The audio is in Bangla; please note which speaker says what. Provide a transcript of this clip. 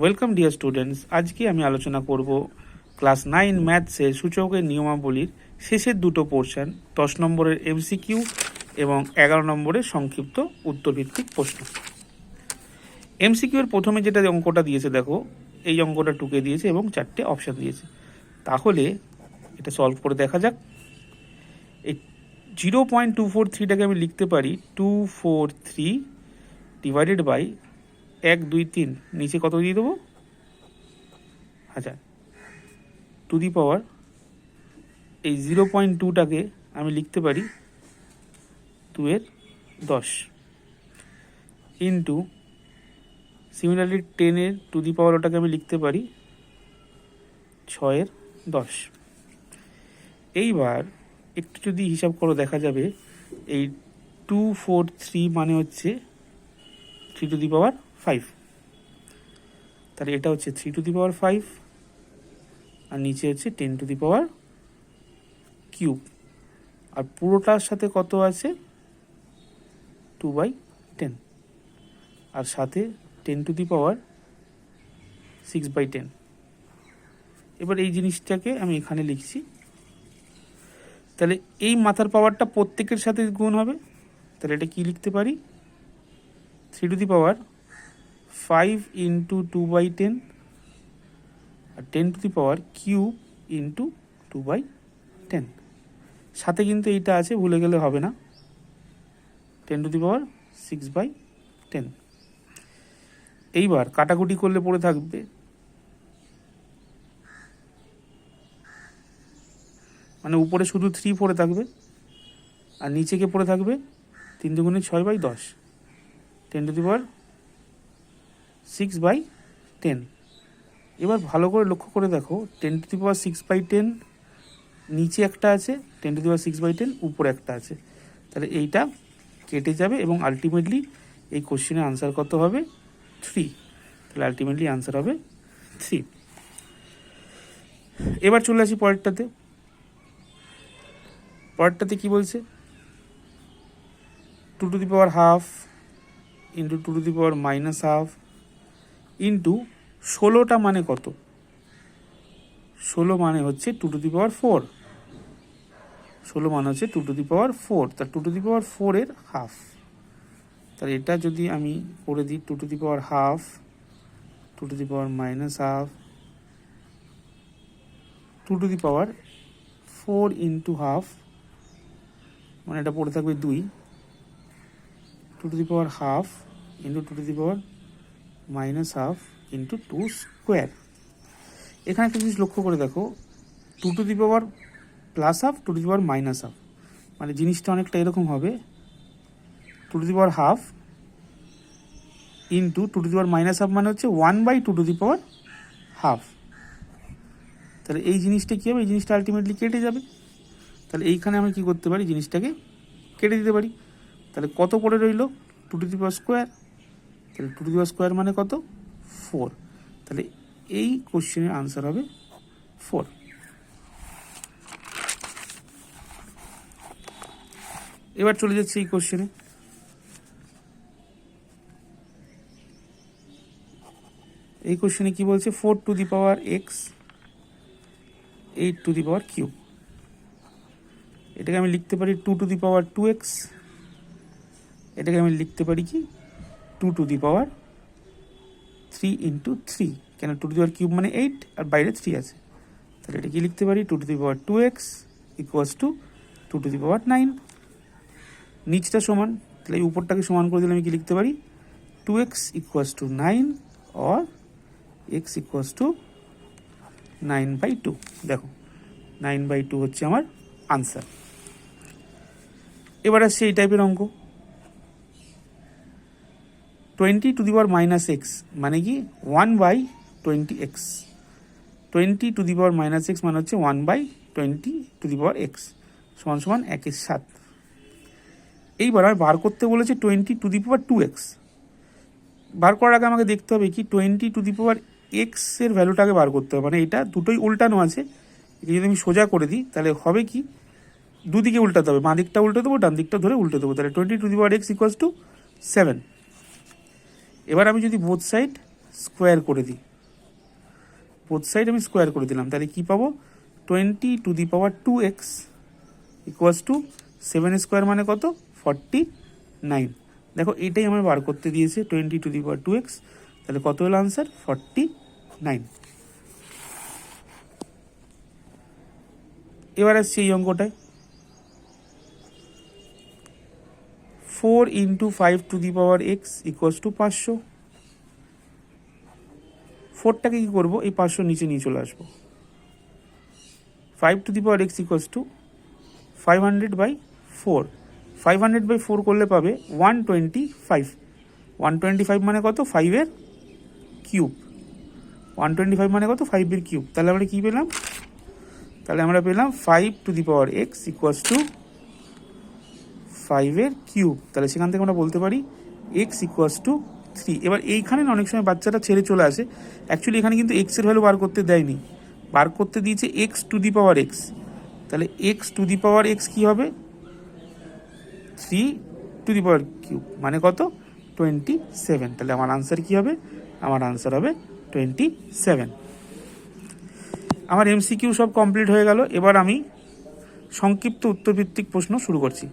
Speaker 1: ওয়েলকাম ডিয়ার স্টুডেন্টস আজকে আমি আলোচনা করব ক্লাস নাইন ম্যাথসের সূচকের নিয়মাবলীর শেষের দুটো পোর্শন দশ নম্বরের এমসিকিউ এবং এগারো নম্বরের সংক্ষিপ্ত উত্তরভিত্তিক প্রশ্ন। এমসিকিউ এর প্রথমে যেটা অঙ্কটা দিয়েছে, দেখো, এই অঙ্কটা টুকে দিয়েছে এবং চারটে অপশান দিয়েছে। তাহলে এটা সলভ করে দেখা যাক। এই জিরো পয়েন্ট টু ফোর থ্রিটাকে আমি লিখতে পারি two four three divided by এক, দুই, তিন। নিচে কত দিয়ে দেবো? আচ্ছা। To the power. এই জিরো পয়েন্ট টুটাকে আমি লিখতে পারি এর দশ। ইন্টু সিমিলারলি টেনের টু দি পাওয়ার ওটাকে আমি লিখতে পারি ছয়ের দশ। এইবার একটু যদি হিসাব করো, দেখা যাবে এই টু, ফোর, থ্রি মানে হচ্ছে three to the power five তাহলে এটা হচ্ছে three to the power five আর নিচে হচ্ছে ten to the power cube আর পুরোটার সাথে কত আছে? টু বাই টেন আর সাথে ten to the power six by ten এবার এই জিনিসটাকে আমি এখানে লিখছি। তাহলে এই মাথার পাওয়ারটা প্রত্যেকের সাথে গুণ হবে। তাহলে এটা কি লিখতে পারি? Three to the power five into two by ten R ten to the power cube into two by ten সাথে কিন্তু এইটা আছে, ভুলে গেলে হবে না। Ten to the power six by ten এইবার কাটাকুটি করলে পড়ে থাকবে। মানে উপরে শুধু থ্রি পড়ে থাকবে, আর নিচে কে পড়ে থাকবে তিন দুগুণে ছয় বাই দশ। Ten to the power six by ten এবার ভালো করে লক্ষ্য করে দেখো ten to the power six by ten নিচে একটা আছে ten to the power six by ten উপরে একটা আছে। তাহলে এইটা কেটে যাবে এবং আলটিমেটলি এই কোশ্চেনের আনসার কত হবে? থ্রি তাহলে আলটিমেটলি আনসার হবে থ্রি এবার চলে আসি পরেরটাতে। পরেরটাতে কি বলছে? Two to the power half into two to the power minus half into ষোলোটা মানে কত? ষোলো মানে হচ্ছে two to the power four. ষোলো মানে হচ্ছে two to the power four. তা টু টু দি পাওয়ার ফোরের হাফ। তাহলে এটা যদি আমি করে দিই two to the power half, two to the power minus half, two to the power four into half মানে এটা পড়ে থাকবে দুই। Two to the power half into two to the power minus half into two square এখানে একটা জিনিস লক্ষ্য করে দেখো two to the power plus half two to the power minus half মানে জিনিসটা অনেকটা এরকম হবে two to the power half into two to the power minus half মানে হচ্ছে one by two to the power half তাহলে এই জিনিসটা কী হবে? এই জিনিসটা আলটিমেটলি কেটে যাবে। তাহলে এইখানে আমি কী করতে পারি? জিনিসটাকে কেটে দিতে পারি। তাহলে কত পড়ে রইল? Two to the power square তাহলে টু টু দি স্কোয়ার মানে কত? ফোর তাহলে এই কোশ্চেনের আনসার হবে ফোর এবার চলে যাচ্ছে এই কোশ্চেনে এই কোশ্চেনে কি বলছে? Four to the power X eight to the power Q এটাকে আমি লিখতে পারি two to the power two X এটাকে আমি লিখতে পারি কি? Two to the power three into three কেন two to the power cube মানে এইট আর বাইরে থ্রি আছে। তাহলে এটা কি লিখতে পারি two to the power two X equals two two to the power nine নিচটা সমান, তাহলে উপরটাকে সমান করে দিলে আমি কি লিখতে পারি? Two x equals to nine or x equals to nine by two দেখো নাইন বাই টু হচ্ছে আমার আনসার এবার আসছে এই টাইপের অঙ্ক। Twenty to the power minus x মানে কি? One by twenty x. Twenty to the power minus x মানে হচ্ছে one by twenty to the power x সমান সমান একের সাত। এইবার আমি বার করতে বলেছে twenty to the power two x. বার করার আগে আমাকে দেখতে হবে কি টোয়েন্টি টু দি পাওয়ার এক্সের ভ্যালুটাকে বার করতে হবে। মানে এটা দুটোই উল্টানো আছে। এটা যদি আমি সোজা করে দিই, তাহলে হবে কি? দুদিকে উল্টাতে হবে। বাঁ দিকটা উল্টে দেবো, ডান দিকটা ধরে উল্টে দেবো। তাহলে twenty to the power x equals to seven এবার আমি যদি বোথ সাইড স্কোয়ার করে দিই বোথ সাইড আমি স্কোয়ার করে দিলাম, তাহলে কি পাবো? Twenty to the power two x equals to seven square মানে কত? ফর্টি নাইন দেখো, এটাই আমার বার করতে দিয়েছে twenty to the power two x তাহলে কত হলো আনসার ফর্টি নাইন এবার আসছে এই অঙ্কটায়। Four into five to the power x equals to পাঁচশো। ফোরটাকে কী করব? এই পাঁচশো নিচে নিয়ে চলে আসব। Five to the power x equals to five hundred by four five hundred by four করলে পাবে one twenty five one twenty five মানে কত? ফাইভের কিউব ওয়ান টোয়েন্টি ফাইভ মানে কত? ফাইভের কিউব তাহলে আমরা কী পেলাম? তাহলে আমরা পেলাম five to the power x equals to ফাইভের কিউব তাহলে সেখান থেকে আমরা বলতে পারি এক্স ইকুয়ালস টু থ্রি এবার এইখানে না অনেক সময় বাচ্চাটা ছেড়ে চলে আসে। অ্যাকচুয়ালি এখানে কিন্তু এক্সের ভ্যালু বার করতে দেয়নি। বার করতে দিয়েছে x to the power x তাহলে x to the power x কী হবে? Three to the power cube মানে কত? টোয়েন্টি সেভেন তাহলে আমার আনসার কী হবে? আমার আনসার হবে টোয়েন্টি সেভেন আমার এমসিকিউ সব কমপ্লিট হয়ে গেল। এবার আমি সংক্ষিপ্ত উত্তরভিত্তিক প্রশ্ন শুরু করছি।